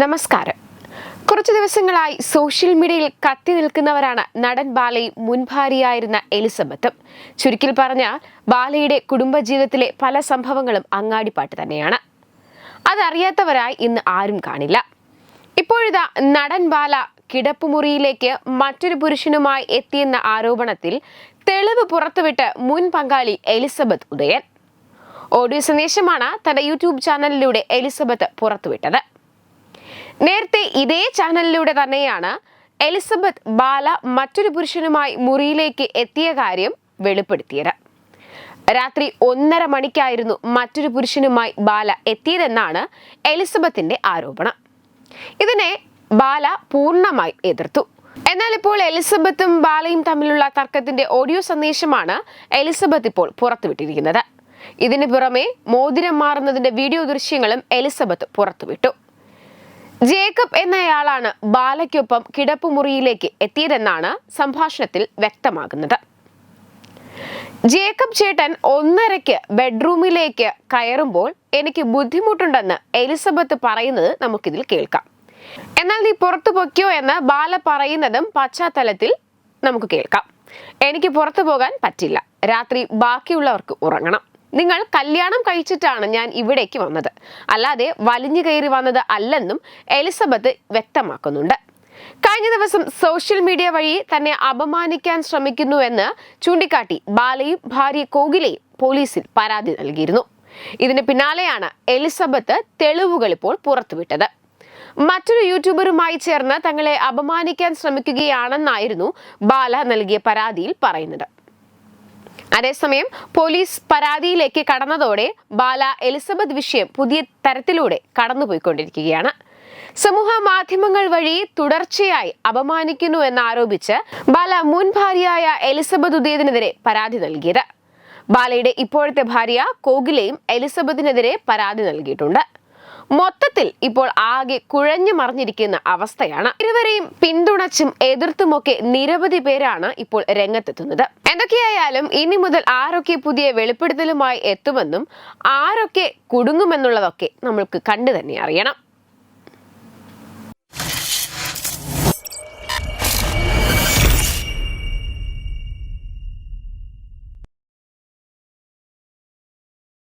നമസ്കാരം. കുറച്ചു ദിവസങ്ങളായി സോഷ്യൽ മീഡിയയിൽ കത്തി നിൽക്കുന്നവരാണ് നടൻ ബാലയും മുൻ ഭാര്യയായിരുന്ന എലിസബത്തും. ചുരുക്കിൽ പറഞ്ഞാൽ ബാലയുടെ കുടുംബജീവിതത്തിലെ പല സംഭവങ്ങളും അങ്ങാടിപ്പാട്ട് തന്നെയാണ്. അതറിയാത്തവരായി ഇന്ന് ആരും കാണില്ല. ഇപ്പോഴിതാ നടൻ ബാല കിടപ്പുമുറിയിലേക്ക് മറ്റൊരു പുരുഷനുമായി എത്തിയെന്ന ആരോപണത്തിൽ തെളിവ് പുറത്തുവിട്ട് മുൻ പങ്കാളി എലിസബത്ത് ഉദയൻ. ഓഡിയോ സന്ദേശമാണ് തന്റെ യൂട്യൂബ് ചാനലിലൂടെ എലിസബത്ത് പുറത്തുവിട്ടത്. നേരത്തെ ഇതേ ചാനലിലൂടെ തന്നെയാണ് എലിസബത്ത് ബാല മറ്റൊരു പുരുഷനുമായി മുറിയിലേക്ക് എത്തിയ കാര്യം വെളിപ്പെടുത്തിയത്. രാത്രി ഒന്നര മണിക്കായിരുന്നു മറ്റൊരു പുരുഷനുമായി ബാല എത്തിയതെന്നാണ് എലിസബത്തിന്റെ ആരോപണം. ഇതിനെ ബാല പൂർണമായി എതിർത്തു. എന്നാൽ ഇപ്പോൾ എലിസബത്തും ബാലയും തമ്മിലുള്ള തർക്കത്തിന്റെ ഓഡിയോ സന്ദേശമാണ് എലിസബത്ത് ഇപ്പോൾ പുറത്തുവിട്ടിരിക്കുന്നത്. ഇതിനു പുറമെ മോതിരം മാറുന്നതിന്റെ വീഡിയോ ദൃശ്യങ്ങളും എലിസബത്ത് പുറത്തുവിട്ടു. ജേക്കബ് എന്നയാളാണ് ബാലയ്ക്കൊപ്പം കിടപ്പുമുറിയിലേക്ക് എത്തിയതെന്നാണ് സംഭാഷണത്തിൽ വ്യക്തമാകുന്നത്. ജേക്കബ് ചേട്ടൻ ഒന്നരയ്ക്ക് ബെഡ്റൂമിലേക്ക് കയറുമ്പോൾ എനിക്ക് ബുദ്ധിമുട്ടുണ്ടെന്ന് എലിസബത്ത് പറയുന്നത് നമുക്കിതിൽ കേൾക്കാം. എന്നാൽ നീ പുറത്തു പൊയ്ക്കോ എന്ന് ബാല പറയുന്നതും പശ്ചാത്തലത്തിൽ നമുക്ക് കേൾക്കാം. എനിക്ക് പുറത്തു പോകാൻ പറ്റില്ല. രാത്രി ബാക്കിയുള്ളവർക്ക് ഉറങ്ങണം. നിങ്ങൾ കല്യാണം കഴിച്ചിട്ടാണ് ഞാൻ ഇവിടേക്ക് വന്നത്. അല്ലാതെ വലിഞ്ഞു കയറി വന്നത് അല്ലെന്നും എലിസബത്ത് വ്യക്തമാക്കുന്നുണ്ട്. കഴിഞ്ഞ ദിവസം സോഷ്യൽ മീഡിയ വഴി തന്നെ അപമാനിക്കാൻ ശ്രമിക്കുന്നുവെന്ന് ചൂണ്ടിക്കാട്ടി ബാലയും ഭാര്യ കോകിലയും പോലീസിൽ പരാതി നൽകിയിരുന്നു. ഇതിന് പിന്നാലെയാണ് എലിസബത്ത് തെളിവുകൾ ഇപ്പോൾ പുറത്തുവിട്ടത്. മറ്റൊരു യൂട്യൂബറുമായി ചേർന്ന് തങ്ങളെ അപമാനിക്കാൻ ശ്രമിക്കുകയാണെന്നായിരുന്നു ബാല നൽകിയ പരാതിയിൽ പറയുന്നത്. അതേസമയം പോലീസ് പരാതിയിലേക്ക് കടന്നതോടെ ബാല എലിസബത്ത് വിഷയം പുതിയ തരത്തിലൂടെ കടന്നുപോയിക്കൊണ്ടിരിക്കുകയാണ്. സമൂഹ മാധ്യമങ്ങൾ വഴി തുടർച്ചയായി അപമാനിക്കുന്നു എന്നാരോപിച്ച് ബാല മുൻ ഭാര്യയായ എലിസബത്ത് ഉദയത്തിനെതിരെ പരാതി നൽകിയത്. ബാലയുടെ ഇപ്പോഴത്തെ ഭാര്യ കോഗിലയും എലിസബത്തിനെതിരെ പരാതി നൽകിയിട്ടുണ്ട്. മൊത്തത്തിൽ ഇപ്പോൾ ആകെ കുഴഞ്ഞു മറിഞ്ഞിരിക്കുന്ന അവസ്ഥയാണ്. ഇരുവരെയും പിന്തുണച്ചും എതിർത്തുമൊക്കെ നിരവധി പേരാണ് ഇപ്പോൾ രംഗത്തെത്തുന്നത്. എന്തൊക്കെയായാലും ഇനി മുതൽ ആരൊക്കെ പുതിയ വെളിപ്പെടുത്തലുമായി എത്തുമെന്നും ആരൊക്കെ കുടുങ്ങുമെന്നുള്ളതൊക്കെ നമ്മൾക്ക് കണ്ടു തന്നെ അറിയണം.